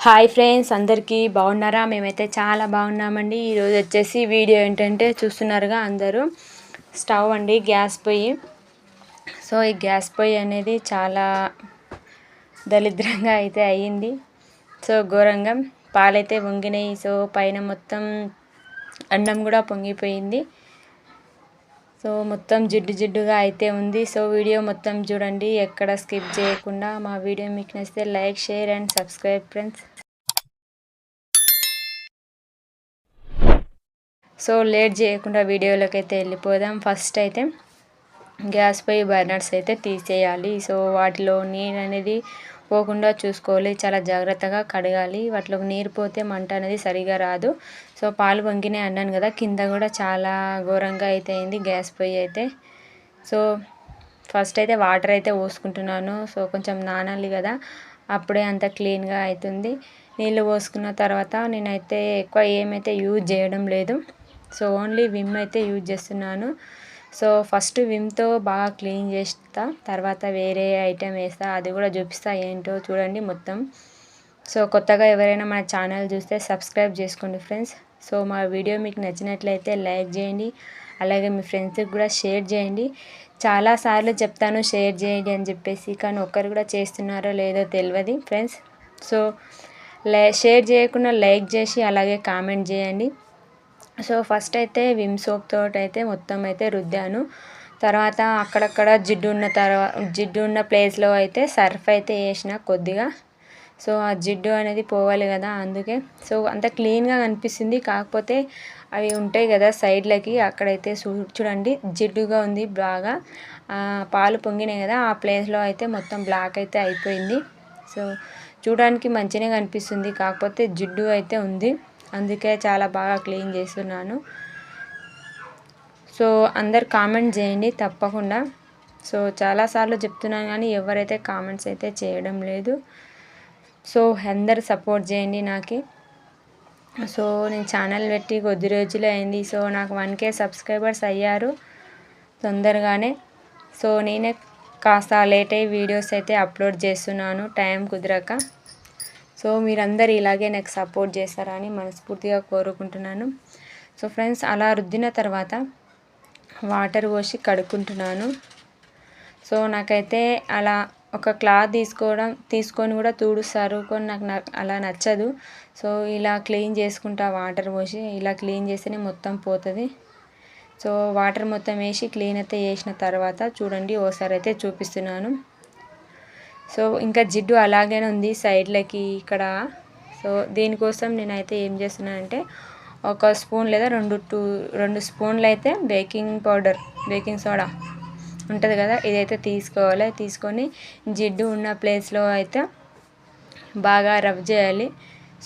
Hi friends అందరికీ బాగున్నారా? మేమైతే చాలా బాగున్నామండి. ఈరోజు వచ్చేసి వీడియో ఏంటంటే చూస్తున్నారుగా అందరూ. స్టవ్ అండి గ్యాస్ పొయ్యి. సో ఈ గ్యాస్ పొయ్యి అనేది చాలా దరిద్రంగా అయితే అయ్యింది. సో ఘోరంగా పాలైతే వంగినాయి. సో పైన మొత్తం అన్నం కూడా పొంగిపోయింది. సో మొత్తం జిడ్డు జిడ్డుగా అయితే ఉంది. సో వీడియో మొత్తం చూడండి. ఎక్కడ స్కిప్ చేయకుండా మా వీడియో మీకు నచ్చితే like share and subscribe friends. So late చేయకుండా వీడియోలోకి అయితే వెళ్ళిపోదాం. ఫస్ట్ అయితే గ్యాస్ పై బర్నర్స్ అయితే తీసేయాలి. సో వాటిలో నీరు అనేది పోకుండా చూసుకోవాలి. చాలా జాగ్రత్తగా కడగాలి. వాటిలో నీరు పోతే మంట అనేది సరిగా రాదు. సో పాలు వంగినాయి అన్నాను కదా కింద కూడా చాలా ఘోరంగా అయితే అయింది. గ్యాస్ పొయ్యి అయితే. సో ఫస్ట్ అయితే వాటర్ అయితే పోసుకుంటున్నాను. సో కొంచెం నానాలి కదా అప్పుడే అంత క్లీన్గా అవుతుంది నీళ్ళు పోసుకున్న తర్వాత నేనైతే ఎక్కువ ఏమైతే యూజ్ చేయడం లేదు. సో ఓన్లీ విమ్ అయితే యూజ్ చేస్తున్నాను. సో ఫస్ట్ విమ్తో బాగా క్లీన్ చేస్తా తర్వాత వేరే ఐటెం వేస్తా అది కూడా చూపిస్తా ఏంటో చూడండి మొత్తం. సో కొత్తగా ఎవరైనా మన ఛానల్ చూస్తే సబ్స్క్రైబ్ చేసుకోండి ఫ్రెండ్స్. సో మా వీడియో మీకు నచ్చినట్లయితే లైక్ చేయండి అలాగే మీ ఫ్రెండ్స్కి కూడా షేర్ చేయండి. చాలాసార్లు చెప్తాను షేర్ చేయండి అని చెప్పేసి కానీ ఒక్కరు కూడా చేస్తున్నారో లేదో తెలియదు ఫ్రెండ్స్. సో లై షేర్ చేయకుండా లైక్ చేసి అలాగే కామెంట్ చేయండి. సో ఫస్ట్ అయితే విమ్ సోప్ తోటి అయితే మొత్తం అయితే రుద్దాను. తర్వాత అక్కడక్కడ జిడ్డు ఉన్న తర్వాత జిడ్డు ఉన్న ప్లేస్లో అయితే సర్ఫ్ అయితే వేసిన కొద్దిగా. సో ఆ జిడ్డు అనేది పోవాలి కదా అందుకే. సో అంత క్లీన్గా కనిపిస్తుంది. కాకపోతే అవి ఉంటాయి కదా సైడ్లకి అక్కడైతే చూడండి జిడ్డుగా ఉంది బాగా. పాలు పొంగినాయి కదా ఆ ప్లేస్లో అయితే మొత్తం బ్లాక్ అయితే అయిపోయింది. సో చూడడానికి మంచిగా కనిపిస్తుంది. కాకపోతే జిడ్డు అయితే ఉంది. అందుకే చాలా బాగా క్లీన్ చేస్తున్నాను. సో అందరు కామెంట్ చేయండి తప్పకుండా. సో చాలాసార్లు చెప్తున్నాను కానీ ఎవరైతే కామెంట్స్ అయితే చేయడం లేదు. సో అందరు సపోర్ట్ చేయండి నాకు. సో నేను ఛానల్ పెట్టి కొద్ది రోజులే అయింది. సో నాకు వన్ కే సబ్స్క్రైబర్స్ అయ్యారు తొందరగానే. సో నేనే కాస్త లేట్ అయ్యి వీడియోస్ అయితే అప్లోడ్ చేస్తున్నాను. టైం కుదరక. సో మీరందరూ ఇలాగే నాకు సపోర్ట్ చేస్తారని మనస్ఫూర్తిగా కోరుకుంటున్నాను. సో ఫ్రెండ్స్ అలా రుద్దిన తర్వాత వాటర్ పోసి కడుక్కుంటున్నాను. సో నాకైతే అలా ఒక క్లాత్ తీసుకోవడం తీసుకొని కూడా తుడుస్తారు కొన్ని నాకు అలా నచ్చదు. సో ఇలా క్లీన్ చేసుకుంటా వాటర్ పోసి ఇలా క్లీన్ చేస్తేనే మొత్తం పోతుంది. సో వాటర్ మొత్తం వేసి క్లీన్ అయితే చేసిన తర్వాత చూడండి ఓసారి అయితే చూపిస్తున్నాను. సో ఇంకా జిడ్డు అలాగే ఉంది సైడ్లకి ఇక్కడ. సో దీనికోసం నేనైతే ఏం చేస్తున్నానంటే ఒక స్పూన్ లేదా రెండు టూ రెండు స్పూన్లు అయితే బేకింగ్ పౌడర్ బేకింగ్ సోడా ఉంటుంది కదా ఇదైతే తీసుకోవాలి. తీసుకొని జిడ్డు ఉన్న ప్లేస్లో అయితే బాగా రబ్ చేయాలి.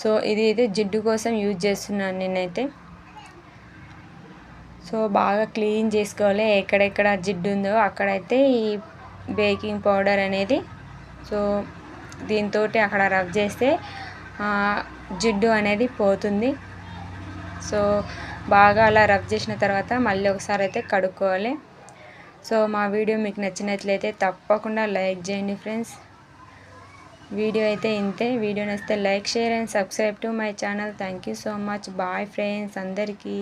సో ఇది అయితే జిడ్డు కోసం యూజ్ చేస్తున్నాను నేనైతే. సో బాగా క్లీన్ చేసుకోవాలి. ఎక్కడెక్కడ జిడ్డు ఉందో అక్కడైతే ఈ బేకింగ్ పౌడర్ అనేది సో దీంతో అక్కడ రబ్ చేస్తే జిడ్డు అనేది పోతుంది. సో బాగా అలా రబ్ చేసిన తర్వాత మళ్ళీ ఒకసారి అయితే కడుక్కోవాలి. సో మా వీడియో మీకు నచ్చినట్లయితే తప్పకుండా లైక్ చేయండి ఫ్రెండ్స్. వీడియో అయితే ఇంతే. వీడియో నచ్చితే like share and subscribe to my channel. Thank you so much. Bye friends అందరికీ.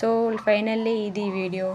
సో ఫైనల్లీ ఇది వీడియో.